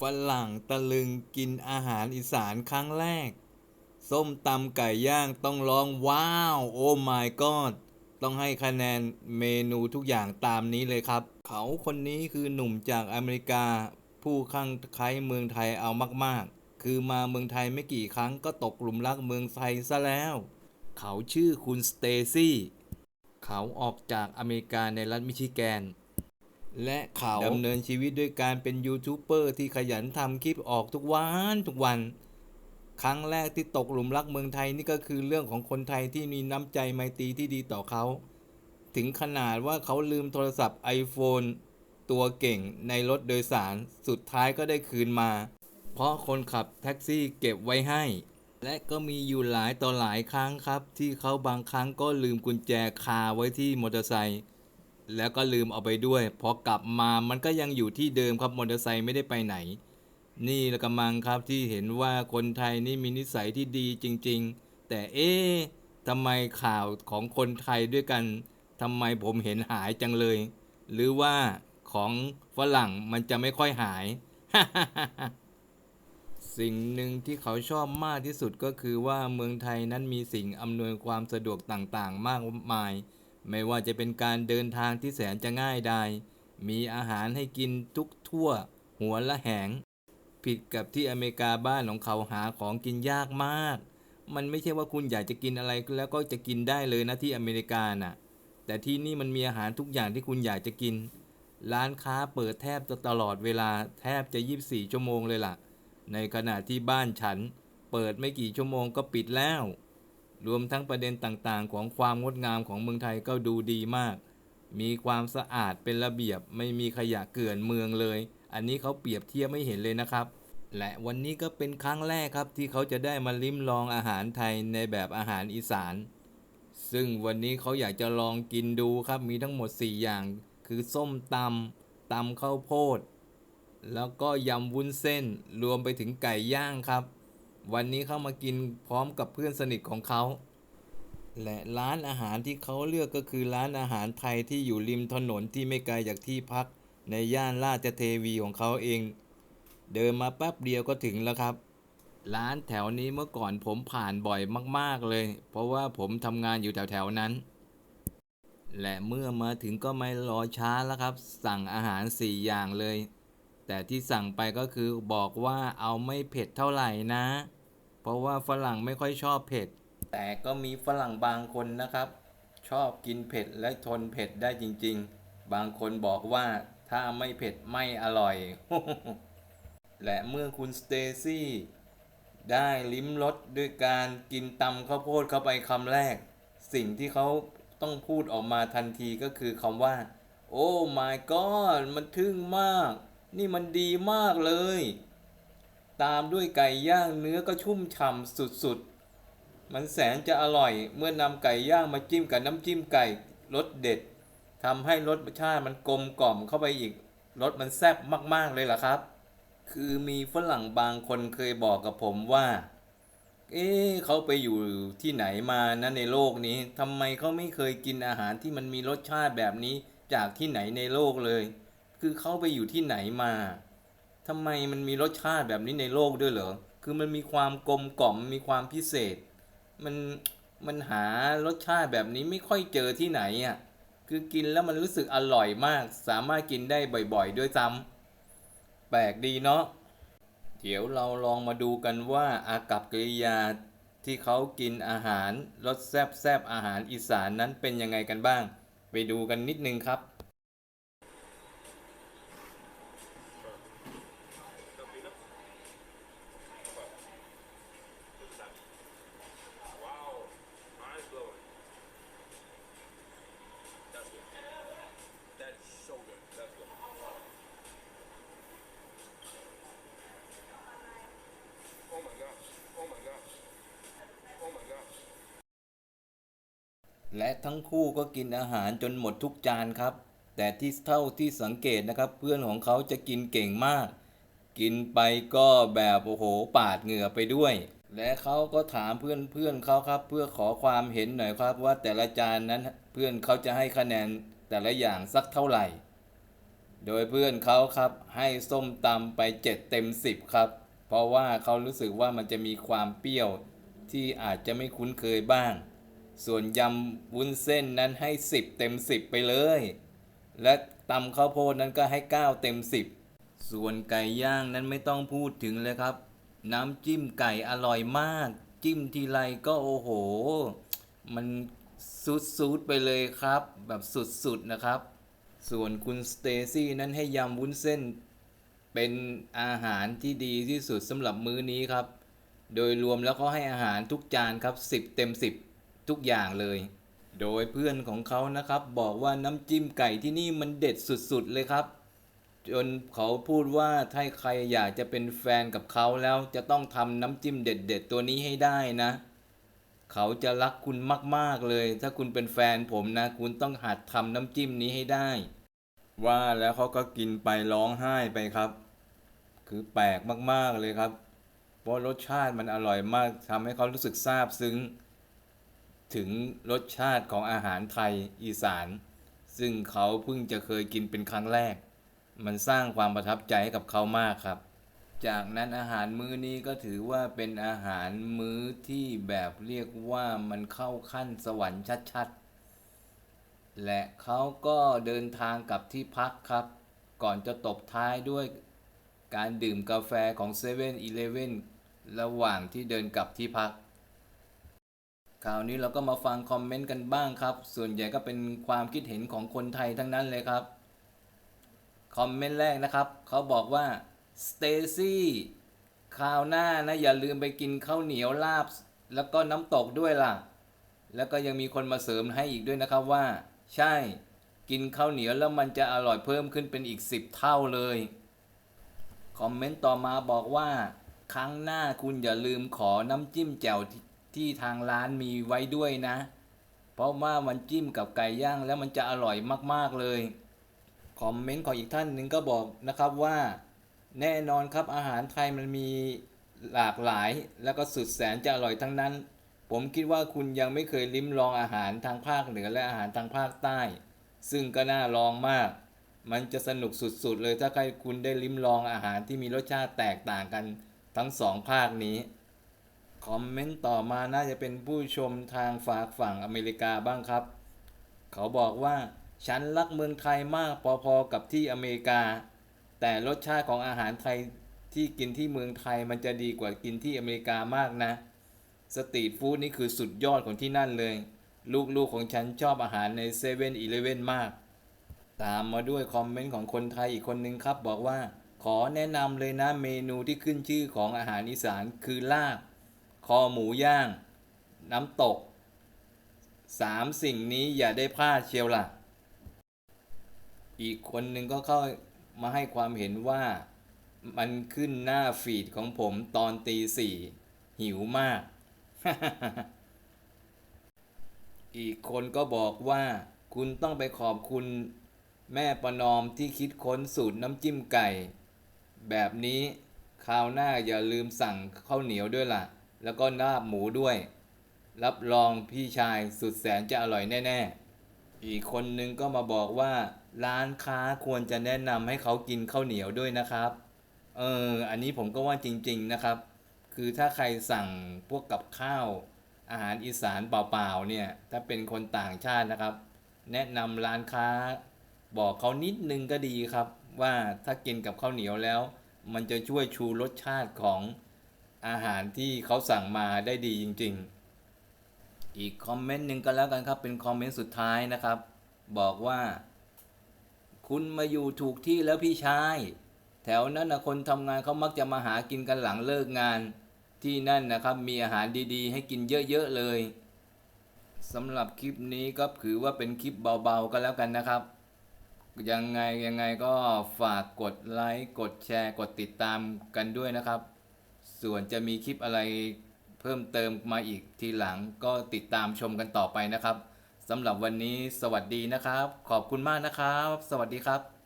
ฝรั่งตะลึงกินอาหารอีสานครั้งแรก ส้มตำไก่ย่างต้องร้องว้าว โอ้ my god ต้องให้คะแนนเมนูทุกอย่างตามนี้เลยครับ เขาคนนี้คือหนุ่มจากอเมริกา ผู้ข้างใครเมืองไทยเอามากๆ คือมาเมืองไทยไม่กี่ครั้งก็ตกหลุมรักเมืองไทยซะแล้ว เขาชื่อคุณสเตซี่ เขาออกจากอเมริกาในรัฐมิชิแกน และเขาดำเนินชีวิตด้วยการเป็นยูทูบเบอร์ที่ขยันทำคลิปออกทุกวันทุกวัน ครั้งแรกที่ตกหลุมรักเมืองไทยนี่ก็คือเรื่องของคนไทยที่มีน้ำใจไมตรีที่ดีต่อเขา ถึงขนาดว่าเขาลืมโทรศัพท์ iPhone ตัวเก่งในรถโดยสารสุดท้ายก็ได้คืนมา เพราะคนขับแท็กซี่เก็บไว้ให้ และก็มีอยู่หลายต่อหลายครั้งครับ ที่เขาบางครั้งก็ลืมกุญแจคาไว้ที่มอเตอร์ไซค์ แล้วก็ลืมเอาไปด้วย พอกลับมามันก็ยังอยู่ที่เดิมครับมอเตอร์ไซค์ไม่ได้ไปไหน นี่ละกำมังครับที่เห็นว่าคนไทยนี่มีนิสัยที่ดีจริง ๆ แต่เอ๊ะทำไมข่าวของคนไทยด้วยกันทำไมผมเห็นหายจังเลย หรือว่าของฝรั่งมันจะไม่ค่อยหาย สิ่งหนึ่งที่เขาชอบมากที่สุดก็คือว่าเมืองไทยนั้นมีสิ่งอำนวยความสะดวกต่างๆ มากมาย ไม่ว่าจะเป็นการเดินทางที่แสนจะง่ายดายมีอาหารให้กินทุกทั่ว หัวละแหง ผิดกับที่อเมริกาบ้านของเขาหาของกินยากมาก มันไม่ใช่ว่าคุณอยากจะกินอะไรแล้วก็จะกินได้เลยนะที่อเมริกาน่ะ แต่ที่นี่มันมีอาหารทุกอย่างที่คุณอยากจะกิน ร้านค้าเปิดแทบจะตลอดเวลาแทบจะ 24 ชั่วโมงเลยล่ะ ในขณะที่บ้านฉัน เปิดไม่กี่ชั่วโมงก็ปิดแล้ว รวมทั้งประเด็นต่างๆ ของความงดงามของเมืองไทยก็ดูดีมาก มีความสะอาดเป็นระเบียบไม่มีขยะเกลื่อนเมืองเลย อันนี้เขาเปรียบเทียบไม่เห็นเลยนะครับ และวันนี้ก็เป็นครั้งแรกครับที่เขาจะได้มาลิ้มลองอาหารไทยในแบบอาหารอีสาน ซึ่งวันนี้เขาอยากจะลองกินดูครับมีทั้งหมด 4 อย่าง คือส้มตำตำข้าวโพด แล้วก็ยำวุ้นเส้น รวมไปถึงไก่ย่างครับ วันนี้เข้ามากินพร้อมกับเพื่อนสนิทของเขา และร้านอาหารที่เขาเลือกก็คือร้านอาหารไทยที่อยู่ริมถนนที่ไม่ไกลจากที่พักในย่านราชเทวีของเขาเอง เดินมาแป๊บเดียวก็ถึงแล้วครับ ร้านแถวนี้เมื่อก่อนผมผ่านบ่อยมาก ๆเลย เพราะว่าผมทำงานอยู่แถวๆนั้น และเมื่อมาถึงก็ไม่รอช้าแล้วครับ สั่งอาหาร4อย่างเลย แต่ที่สั่งไปก็คือบอกว่าเอาไม่เผ็ดเท่าไหร่นะ เพราะว่าฝรั่งไม่ค่อยชอบเผ็ด แต่ก็มีฝรั่งบางคนนะครับ ชอบกินเผ็ดและทนเผ็ดได้จริง ๆ บางคนบอกว่าถ้าไม่เผ็ดไม่อร่อย และเมื่อคุณสเตซี่ได้ลิ้มรสด้วยการกินตำข้าวโพดเข้าไปคำแรก สิ่งที่เขาต้องพูดออกมาทันทีก็คือคำว่า โอ้ my god มันทึ่งมาก นี่มันดีมากเลย ตามด้วยไก่ย่างเนื้อก็ชุ่มฉ่ำสุดๆ มันแสนจะอร่อยเมื่อนำไก่ย่างมาจิ้มกับน้ำจิ้มไก่รสเด็ดทำให้รสชาติมันกลมกล่อมเข้าไปอีกรสมันแซ่บมากๆเลยล่ะครับ คือมีฝรั่งบางคนเคยบอกกับผมว่า เอ๊ะเขาไปอยู่ที่ไหนมานะในโลกนี้ทำไมเขาไม่เคยกินอาหารที่มันมีรสชาติแบบนี้จากที่ไหนในโลกเลย คือเขาไปอยู่ที่ไหนมาทำไมมันมีรสชาติแบบนี้ในโลกด้วยเหรอ คือมันมีความกลมกล่อมมีความพิเศษ มันมันหารสชาติแบบนี้ไม่ค่อยเจอที่ไหนอะ คือกินแล้วมันรู้สึกอร่อยมาก สามารถกินได้บ่อยๆ ด้วยซ้ำแปลกดีเนาะ เดี๋ยวเราลองมาดูกันว่าอากับกิริยาที่เขากินอาหารรสแซบแซบๆอาหารอีสานนั้นเป็นยังไงกันบ้าง ไปดูกันนิดนึงครับ และทั้งคู่ก็กินอาหารจนหมดทุกจานครับ แต่ที่เท่าที่สังเกตนะครับ เพื่อนของเขาจะกินเก่งมาก กินไปก็แบบโอ้โหปาดเหงื่อไปด้วย และเขาก็ถามเพื่อนเพื่อนเขาครับ เพื่อขอความเห็นหน่อยครับ ว่าแต่ละจานนั้นเพื่อนเขาจะให้คะแนนแต่ละอย่างสักเท่าไหร่ โดยเพื่อนเขาครับให้ส้มตำไปเจ็ดเต็มสิบครับ เพราะว่าเขารู้สึกว่ามันจะมีความเปรี้ยวที่อาจจะไม่คุ้นเคยบ้าง ส่วนยำวุ้นเส้นนั้นให้สิบเต็มสิบไปเลย และตำข้าวโพดนั้นก็ให้เก้าเต็มสิบส่วนไก่ย่างนั้นไม่ต้องพูดถึงเลยครับ น้ำจิ้มไก่อร่อยมาก จิ้มทีไรก็โอ้โห มันสุดๆไปเลยครับ แบบสุดๆนะครับ ส่วนคุณสเตซี่นั้นให้ยำวุ้นเส้น เป็นอาหารที่ดีที่สุดสำหรับมื้อนี้ครับ โดยรวมแล้วเขาให้อาหารทุกจานครับ 10 เต็ม 10 ทุกอย่างเลย โดยเพื่อนของเขานะครับ บอกว่าน้ำจิ้มไก่ที่นี่มันเด็ดสุดๆเลยครับ จนเขาพูดว่าถ้าใครอยากจะเป็นแฟนกับเขาแล้วจะต้องทำน้ำจิ้มเด็ดๆ ตัวนี้ให้ได้นะ เขาจะรักคุณมากๆเลย ถ้าคุณเป็นแฟนผมนะ คุณต้องหัดทำน้ำจิ้มนี้ให้ได้ ว่าแล้วเขาก็กินไปร้องไห้ไปครับ คือแปลกมากๆเลยครับ เพราะรสชาติมันอร่อยมากทำให้เขารู้สึกซาบซึ้ง ถึงรสชาติของอาหารไทยอีสาน ซึ่งเขาเพิ่งจะเคยกินเป็นครั้งแรก มันสร้างความประทับใจให้กับเขามากครับ จากนั้นอาหารมื้อนี้ก็ถือว่าเป็นอาหารมื้อที่แบบเรียกว่ามันเข้าขั้นสวรรค์ชัดๆ และเขาก็เดินทางกลับที่พักครับ ก่อนจะตบท้ายด้วยการดื่มกาแฟของ7 e เ e ่ e อีเลระหว่างที่เดินกลับที่พัก คราวนี้เราก็มาฟังคอมเมนต์กันบ้างครับ ส่วนใหญ่ก็เป็นความคิดเห็นของคนไทยทั้งนั้นเลยครับ คอมเมนต์แรกนะครับ เขาบอกว่าสเตซี่คราวหน้านะอย่าลืมไปกินข้าวเหนียวลาบ แล้วก็น้ำตกด้วยล่ะ แล้วก็ยังมีคนมาเสริมให้อีกด้วยนะครับว่า ใช่ กินข้าวเหนียวแล้วมันจะอร่อยเพิ่มขึ้นเป็นอีก 10 เท่าเลย คอมเมนต์ต่อมาบอกว่า ครั้งหน้าคุณอย่าลืมขอน้ำจิ้มแจ่ว ที่ทางร้านมีไว้ด้วยนะ เพราะว่ามันจิ้มกับไก่ย่างแล้วมันจะอร่อยมากๆเลยคอมเมนต์ของอีกท่านหนึ่งก็บอกนะครับว่า แน่นอนครับอาหารไทยมันมีหลากหลาย แล้วก็สุดแสนจะอร่อยทั้งนั้น ผมคิดว่าคุณยังไม่เคยลิ้มลองอาหารทางภาคเหนือและอาหารทางภาคใต้ ซึ่งก็น่าลองมาก มันจะสนุกสุดๆเลยถ้าใครคุณได้ลิ้มลองอาหารที่มีรสชาติแตกต่างกันทั้งสองภาคนี้ คอมเมนต์ต่อมาน่าจะเป็นผู้ชมทางฝากฝั่งอเมริกาบ้างครับ เขาบอกว่า ฉันรักเมืองไทยมากพอๆกับที่อเมริกา แต่รสชาติของอาหารไทยที่กินที่เมืองไทยมันจะดีกว่ากินที่อเมริกามากนะ สตรีทฟู้ดนี่คือสุดยอดของที่นั่นเลย ลูกๆของฉันชอบอาหารในเซเว่นอีเลเว่นมาก ตามมาด้วยคอมเมนต์ของคนไทยอีกคนนึงครับ บอกว่า ขอแนะนำเลยนะเมนูที่ขึ้นชื่อของอาหารอีสานคือลาบ คอหมูย่าง น้ำตกสามสิ่งนี้อย่าได้พลาดเชียวล่ะ อีกคนหนึ่งก็เข้ามาให้ความเห็นว่ามันขึ้นหน้าฟีดของผมตอนตีสี่หิวมาก อีกคนก็บอกว่าคุณต้องไปขอบคุณแม่ประนอมที่คิดค้นสูตรน้ำจิ้มไก่ แบบนี้คราวหน้าอย่าลืมสั่งข้าวเหนียวด้วยล่ะ แล้วก็ลาบหมูด้วย รับรองพี่ชายสุดแสนจะอร่อยแน่ ๆ อีกคนนึงก็มาบอกว่าร้านค้าควรจะแนะนำให้เขากินข้าวเหนียวด้วยนะครับ เออ อันนี้ผมก็ว่าจริง ๆนะครับ คือถ้าใครสั่งพวกกับข้าว อาหารอีสานเปล่าๆเนี่ย ถ้าเป็นคนต่างชาตินะครับ แนะนำร้านค้า บอกเขานิดนึงก็ดีครับ ว่าถ้ากินกับข้าวเหนียวแล้ว มันจะช่วยชูรสชาติของ อาหารที่เขาสั่งมาได้ดีจริง ๆ อีกคอมเมนต์หนึ่งก็แล้วกันครับ เป็นคอมเมนต์สุดท้ายนะครับ บอกว่า คุณมาอยู่ถูกที่แล้วพี่ชาย แถวนั้นนะคนทำงานเขามักจะมาหากินกันหลังเลิกงาน ที่นั่นนะครับมีอาหารดีๆ ให้กินเยอะๆเลยสำหรับคลิปนี้ก็ถือว่าเป็นคลิปเบาๆก็แล้วกันนะครับ ยังไงยังไงก็ฝากกดไลค์กดแชร์กดติดตามกันด้วยนะครับ ส่วนจะมีคลิปอะไรเพิ่มเติมมาอีกทีหลังก็ติดตามชมกันต่อไปนะครับสำหรับวันนี้สวัสดีนะครับ ขอบคุณมากนะครับ สวัสดีครับ